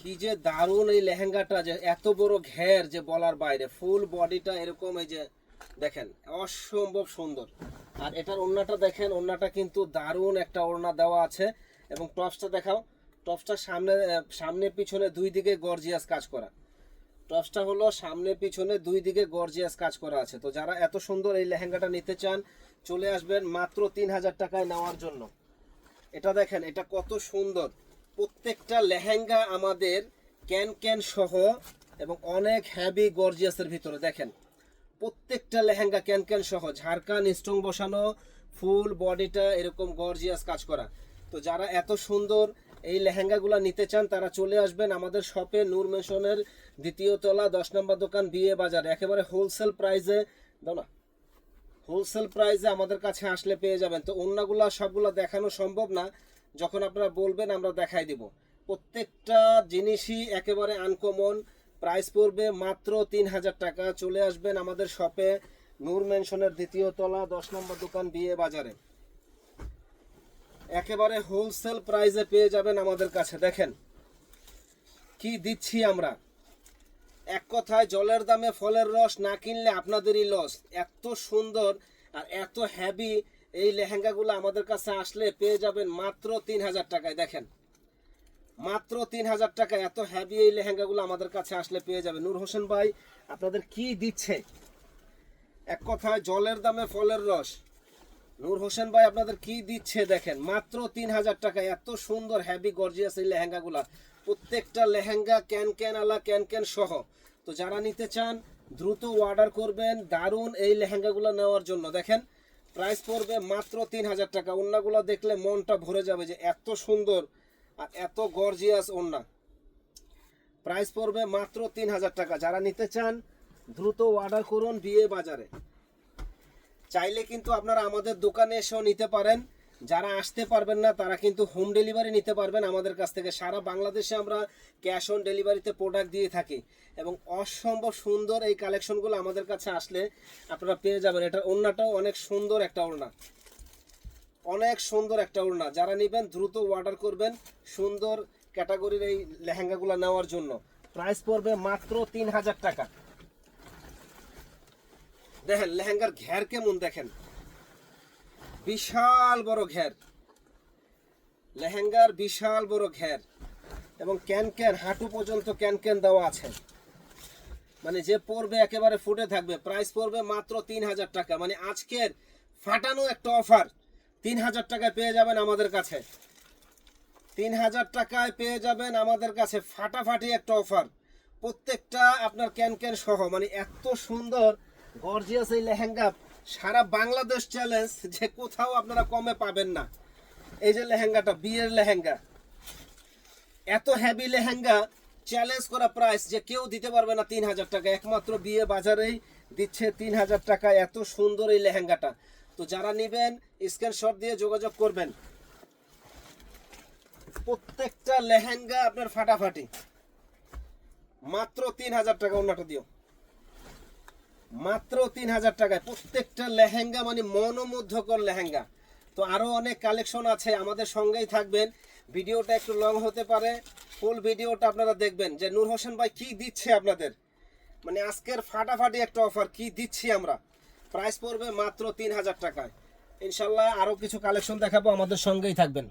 কি যে দারুণ এই লেহেঙ্গাটা যে এত বড় ঘের যে বলার বাইরে। ফুল বডিটা এরকম এই যে দেখেন, অসম্ভব সুন্দর। আর এটার ওড়নাটা দেখেন, ওড়নাটা কিন্তু দারুণ একটা ওড়না দেওয়া আছে। এবং টপসটা দেখাও, টপসটা সামনে সামনে পিছনে দুই দিকে গর্জিয়াস কাজ করা। টপসটা হলো সামনে পিছনে দুই দিকে গর্জিয়াস কাজ করা আছে। তো যারা এত সুন্দর এই লেহেঙ্গাটা নিতে চান, চলে আসবেন মাত্র তিন হাজার টাকায় নেওয়ার জন্য। এটা দেখেন, এটা কত সুন্দর। প্রত্যেকটা লেহেঙ্গা আমাদের ক্যান ক্যান সহ এবং অনেক হ্যাভি গর্জিয়াসের ভিতরে। দেখেন, প্রত্যেকটা লেহেঙ্গা ক্যান ক্যান সহ ঝাড়খান স্ট্রং বসানো, ফুল বডিটা এরকম গর্জিয়াস কাজ করা। তো যারা এত সুন্দর এই লেহেঙ্গাগুলো নিতে চান, তারা চলে আসবেন আমাদের শপে, নূর মেশনের দ্বিতীয় তলা, দশ নম্বর দোকান, বিয়ে বাজার। একেবারে হোলসেল প্রাইসে দাও না হোলসেল প্রাইসে আমাদের কাছে আসলে পেয়ে যাবেন। তো অন্যগুলা সবগুলো দেখানো সম্ভব না। যখন আপনারা বলবেন, আমরা দেখাই দিব। প্রত্যেকটা জিনিসই একেবারে আনকমন প্রাইস পড়বে মাত্র তিন হাজার টাকা। চলে আসবেন আমাদের শপে নূর মেনশনের দ্বিতীয় তলা, দশ নম্বর দোকান, বিয়ে বাজারে। একেবারে হোলসেল প্রাইসে পেয়ে যাবেন আমাদের কাছে। দেখেন, কি দিচ্ছি আমরা? এক কথায়, জলের দামে ফলের রস না কিনলে আপনাদেরই লস এত সুন্দর আর এত হ্যাভি এই লেহেঙ্গাগুলো আমাদের কাছে আসলে পেয়ে যাবেন মাত্র তিন হাজার টাকায়, দেখেন। মাত্র তিন হাজার টাকায় এত হ্যাভি এই লেহেঙ্গাগুলো আমাদের কাছে আসলে পেয়ে যাবেন নূর হোসেন ভাই, আপনাদের কি দিচ্ছে? এক কথায় জলের দামে ফলের রস। নূর হোসেন ভাই, আপনাদের কি দিচ্ছে দেখেন? মাত্র তিন হাজার টাকায় এত সুন্দর হ্যাভি গর্জিয়াস এই লেহেঙ্গাগুলা। প্রত্যেকটা লেহেঙ্গা ক্যান ক্যান আলা ক্যান ক্যান সহ। তো যারা নিতে চান, দ্রুত অর্ডার করবেন দারুণ এই লেহেঙ্গাগুলো নেওয়ার জন্য। দেখেন প্রাইস পড়বে মাত্র তিন হাজার টাকা। ওন্নাগুলো দেখলে মনটা ভরে যাবে যে এত সুন্দর আর এত গর্জিয়াস ওন্না প্রাইস পড়বে মাত্র তিন হাজার টাকা। যারা নিতে চান, দ্রুত অর্ডার করুন বিয়ে বাজারে। চাইলে কিন্তু আপনারা আমাদের দোকানে এসেও নিতে পারেন। যারা আসতে পারবেন না, তারা কিন্তু হোম ডেলিভারি নিতে পারবেন আমাদের কাছ থেকে। সারা বাংলাদেশে আমরা ক্যাশ অন ডেলিভারিতে প্রোডাক্ট দিয়ে থাকি। এবং অসম্ভব সুন্দর এই কালেকশনগুলো আমাদের কাছে আসলে আপনারা পেয়ে যাবেন। এটার ওড়নাটাও অনেক সুন্দর একটা ওড়না। অনেক সুন্দর একটা ওড়না। যারা নেবেন, দ্রুত অর্ডার করবেন সুন্দর ক্যাটাগরির এই লেহেঙ্গাগুলো নেওয়ার জন্য। প্রাইস পড়বে মাত্র তিন হাজার টাকা। দেখেন, লেহেঙ্গার ঘের কেমন দেখেন। বিশাল বড় ঘের। লেহেঙ্গার বিশাল বড় ঘের এবং ক্যান ক্যান, হাঁটু পর্যন্ত ক্যান ক্যান দেওয়া আছে। মানে যে পড়বে একেবারে ফুটে থাকবে প্রাইস পড়বে মাত্র তিন হাজার টাকা। মানে আজকের ফাটানো একটা অফার তিন হাজার টাকায় পেয়ে যাবেন আমাদের কাছে। তিন হাজার টাকায় পেয়ে যাবেন আমাদের কাছে ফাটাফাটি একটা অফার প্রত্যেকটা আপনার ক্যান ক্যান সহ মানে এত সুন্দর গর্জিয়াস এই লেহেঙ্গা সারা বাংলাদেশ চ্যালেঞ্জ যে কোথাও আপনারা কমে পাবেন না। এই যে লেহেঙ্গাটা, বিয়ের লেহেঙ্গা। এত হ্যাভি লেহেঙ্গা চ্যালেঞ্জ করা প্রাইস যে কেউ দিতে পারবে না তিন হাজার টাকা। একমাত্র বিয়ে বাজারেই দিচ্ছে তিন হাজার টাকা এত সুন্দর এই লেহেঙ্গাটা। তো যারা নেবেন স্ক্রিনশট দিয়ে যোগাযোগ করবেন। প্রত্যেকটা লেহেঙ্গা আপনার ফাটাফাটি। মাত্র তিন হাজার টাকা অন্যটা দিও। মাত্র তিন হাজার টাকায়। প্রত্যেকটা লেহেঙ্গা মানে মনোমুগ্ধকর লেহেঙ্গা। তো আরও অনেক কালেকশন আছে, আমাদের সঙ্গেই থাকবেন। ভিডিওটা একটু লং হতে পারে। ফুল ভিডিওটা আপনারা দেখবেন যে নূর হোসেন ভাই কি দিচ্ছে আপনাদের? মানে আজকের ফাটাফাটি একটা অফার কি দিচ্ছি আমরা? প্রাইস পড়বে মাত্র তিন হাজার টাকায়। ইনশাল্লাহ আরও কিছু কালেকশন দেখাবো, আমাদের সঙ্গেই থাকবেন।